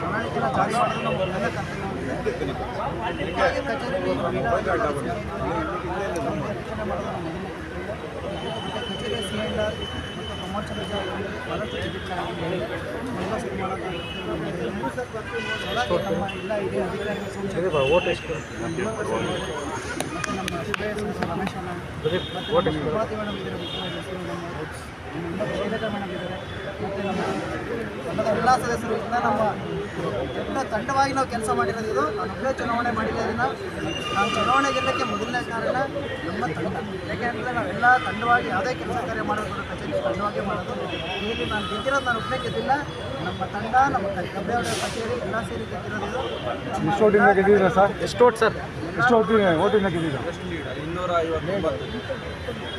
ಪ್ರಣಾಳಿಕೆನ ಜಾರಿ ನಮ್ಮ ಎಲ್ಲ ನಮ್ಮ ಎಲ್ಲ ಹಿರಿಯ ಅಧಿಕಾರಿಗಳ ನಮ್ಮ ಮೇಡಮ್ ನಮ್ಮ ಮೇಡಮ್ ನಮ್ಮ ಎಲ್ಲ ಸದಸ್ಯರು ನಮ್ಮ ದೊಡ್ಡ ತಂಡವಾಗಿ ನಾವು ಕೆಲಸ ಮಾಡಿರೋದು ಇದು. ನಾನು ಒಬ್ಬರೇ ಚುನಾವಣೆ ಮಾಡಿರೋದನ್ನು ನಾವು ಚುನಾವಣೆ ಗೆಲ್ಲಕ್ಕೆ ಮೊದಲನೇ ಕಾರಣ ನಮ್ಮ ತಂಡ. ಯಾಕೆಂದರೆ ನಾವೆಲ್ಲ ತಂಡವಾಗಿ ಯಾವುದೇ ಕೆಲಸ ಕಾರ್ಯ ಮಾಡೋದು ಕಚೇರಿ ತಂಡವಾಗಿ ಮಾಡೋದು. ಇಲ್ಲಿ ನಾನು ಗೆದ್ದಿರೋದು ನಾನು ಒಬ್ಬನೇ ಗೆದ್ದಿಲ್ಲ. ನಮ್ಮ ತಂಡ ನಮ್ಮ ಕಬ್ಬೆ ಕಚೇರಿ ಎಲ್ಲ ಸೇರಿ ಗೆದ್ದಿರೋದು ಇದು ನಮ್ಮ ಎಷ್ಟು ಓಟಿಂದ ಗೆದ್ದಿದ್ದೀರಾ ಸರ್ ಎಷ್ಟು ಓಟ್ ಸರ್ ಎಷ್ಟು ಓಟಿಂದ ಓಟಿಂದ ಗೆದ್ದಿದ್ದೀರಾ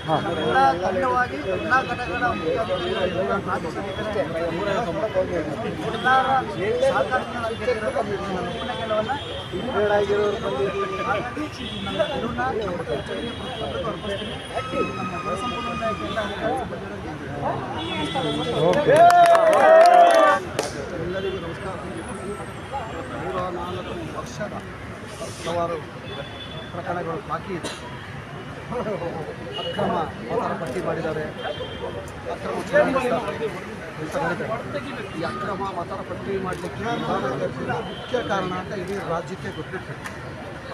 ಹಾಂ ಎಲ್ಲ ತಂಡವಾಗಿ ಎಲ್ಲ ಘಟಕಗಳ ಮುಖ್ಯಾಧಿಕಾರಿಗಳು ಆದೇಶಿಸಿದ್ದಾರೆ. ಎಲ್ಲರ ಸಹಕಾರದಿಂದ ನಾವು ಗೆದ್ದಿರೋದು ನಮ್ಮ ಒಬ್ಬನೇ ಗೆಲುವಲ್ಲ. ಹಾಗಾಗಿ ನಮ್ಮ ಗೆಲುವನ್ನ ನಮ್ಮ ಕಚೇರಿಯ ಪ್ರತಿಯೊಬ್ಬರಿಗೂ ಅರ್ಪಿಸ್ತೀನಿ. ನಮ್ಮ ಜನಸಂಪನ್ಮೂಲ ಇಲಾಖೆ ಎಲ್ಲ ಅಧಿಕಾರಿ ಸಿಬ್ಬಂದಿಗಳಿಗೆ ಹಲವಾರು ಪ್ರಕರಣಗಳು ಬಾಕಿ ಇದೆ. ಅಕ್ರಮ ಮತದಾನ ಪಟ್ಟಿ ಮಾಡಿದ್ದಾರೆ. ಅಕ್ರಮ. ಈ ಅಕ್ರಮ ಮತದಾನ ಪಟ್ಟಿ ಮಾಡಲಿಕ್ಕೆ ಮುಖ್ಯ ಕಾರಣ ಅಂತ ಇಡೀ ರಾಜ್ಯಕ್ಕೆ ಗೊತ್ತಿತ್ತು.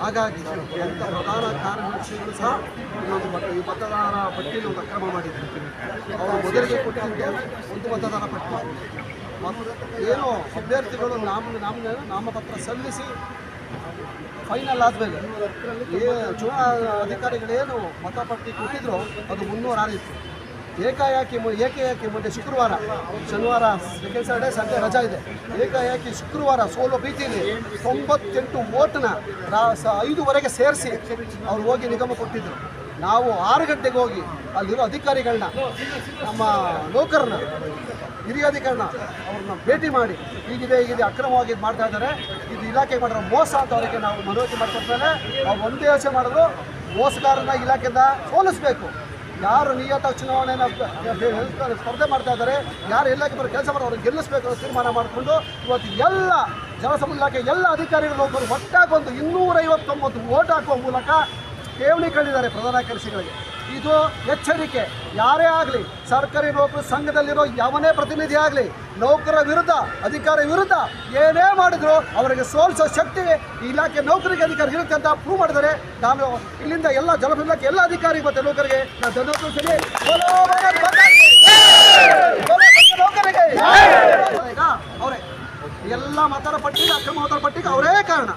ಹಾಗಾಗಿ ಎಂಥ ಪ್ರಧಾನ ಕಾರ್ಯದರ್ಶಿಗಳು ಸಹ ಇನ್ನೊಂದು ಮತ, ಈ ಮತದಾರ ಪಟ್ಟಿಯಲ್ಲಿ ಒಂದು ಅಕ್ರಮ ಮಾಡಿದ್ದಾರೆ. ಅವರು ಮೊದಲಿಗೆ ಕೊಟ್ಟಿದ್ದೆ ಒಂದು ಮತದಾರ ಪಟ್ಟಿ. ಮತ್ತು ಏನೋ ಅಭ್ಯರ್ಥಿಗಳು ನಾಮ ನಾಮ, ನಾಮಪತ್ರ ಸಲ್ಲಿಸಿ ಫೈನಲ್ ಆದಮೇಲೆ ಏ, ಚುನಾವಣಾ ಅಧಿಕಾರಿಗಳೇನು ಮತಪಟ್ಟಿ ಕೊಟ್ಟಿದ್ರು ಅದು ಮುನ್ನೂರು ಆರಿತ್ತು ಏಕಾಏಕಿ ಏಕಾಏಕಿ ಮೊನ್ನೆ ಶುಕ್ರವಾರ, ಶನಿವಾರ ಸೆಕೆಂಡ್ ಸಾಟರ್ಡೆ ಸಂಡೇ ರಜಾ ಇದೆ. ಏಕಾಏಕಿ ಶುಕ್ರವಾರ ಸೋಲೋ ಬೀತಿಯಲ್ಲಿ ತೊಂಬತ್ತೆಂಟು ಓಟ್ನ ಐದುವರೆಗೆ ಸೇರಿಸಿ ಅವ್ರು ಹೋಗಿ ನಿಗಮ ಕೊಟ್ಟಿದ್ರು. ನಾವು ಆರು ಗಂಟೆಗೆ ಹೋಗಿ ಅಲ್ಲಿರೋ ಅಧಿಕಾರಿಗಳನ್ನ ನಮ್ಮ ನೌಕರನ್ನ ಹಿರಿಯ ಅಧಿಕಾರನ ಅವ್ರನ್ನ ಭೇಟಿ ಮಾಡಿ, ಹೀಗಿದೆ ಹೀಗಿದೆ, ಅಕ್ರಮವಾಗಿ ಮಾಡ್ತಾ ಇದ್ದಾರೆ. ಇದು ಇಲಾಖೆ ಮಾಡಿರೋ ಮೋಸ ಅಂತ ಅವರಿಗೆ ನಾವು ಮನವರಿಕೆ ಮಾಡಿಕೊಟ್ಮೇಲೆ ನಾವು ಒಂದೇ ಯೋಚನೆ ಮಾಡಿದ್ರು ಮೋಸಗಾರನ ಇಲಾಖೆಯಿಂದ ಸೋಲಿಸಬೇಕು. ಯಾರು ನಿಯತ ಚುನಾವಣೆನ ಸ್ಪರ್ಧೆ ಮಾಡ್ತಾ ಇದ್ದಾರೆ, ಯಾರು ಇಲಾಖೆ ಬರೋ ಕೆಲಸ ಮಾಡೋ ಅವ್ರಿಗೆ ಗೆಲ್ಲಿಸಬೇಕು ತೀರ್ಮಾನ ಮಾಡಿಕೊಂಡು ಇವತ್ತು ಎಲ್ಲ ಜಲಸಂಪನ್ಮೂಲ ಇಲಾಖೆ ಎಲ್ಲ ಅಧಿಕಾರಿಗಳು ಒಟ್ಟಾಗಿ ಒಂದು ಇನ್ನೂರೈವತ್ತೊಂಬತ್ತು ಓಟ್ ಹಾಕುವ ಮೂಲಕ ಠೇವಣಿ ಕಂಡಿದ್ದಾರೆ ಪ್ರಧಾನ ಕಾರ್ಯದರ್ಶಿಗಳಿಗೆ. ಇದು ಎಚ್ಚರಿಕೆ. ಯಾರೇ ಆಗಲಿ, ಸರ್ಕಾರಿ ನೌಕರ ಸಂಘದಲ್ಲಿರೋ ಯಾವನೇ ಪ್ರತಿನಿಧಿ ಆಗಲಿ, ನೌಕರ ವಿರುದ್ಧ, ಅಧಿಕಾರಿ ವಿರುದ್ಧ ಏನೇ ಮಾಡಿದ್ರು ಅವರಿಗೆ ಸೋಲಿಸೋ ಶಕ್ತಿ ಇಲಾಖೆ ನೌಕರಿಗೆ ಅಧಿಕಾರಿ ಇರುತ್ತೆ ಅಂತ ಪ್ರೂವ್ ಮಾಡಿದರೆ ನಾನು ಇಲ್ಲಿಂದ ಎಲ್ಲ ಜಲ ಎಲ್ಲ ಅಧಿಕಾರಿ ಮತ್ತು ನೌಕರಿಗೆ ನಾನು ಧನ್ಯವಾದ ಅವರೇ ಎಲ್ಲ ಮತರ ಪಟ್ಟಿಗೆ, ಅಕ್ರಮ ಪಟ್ಟಿಗೆ ಅವರೇ ಕಾರಣ.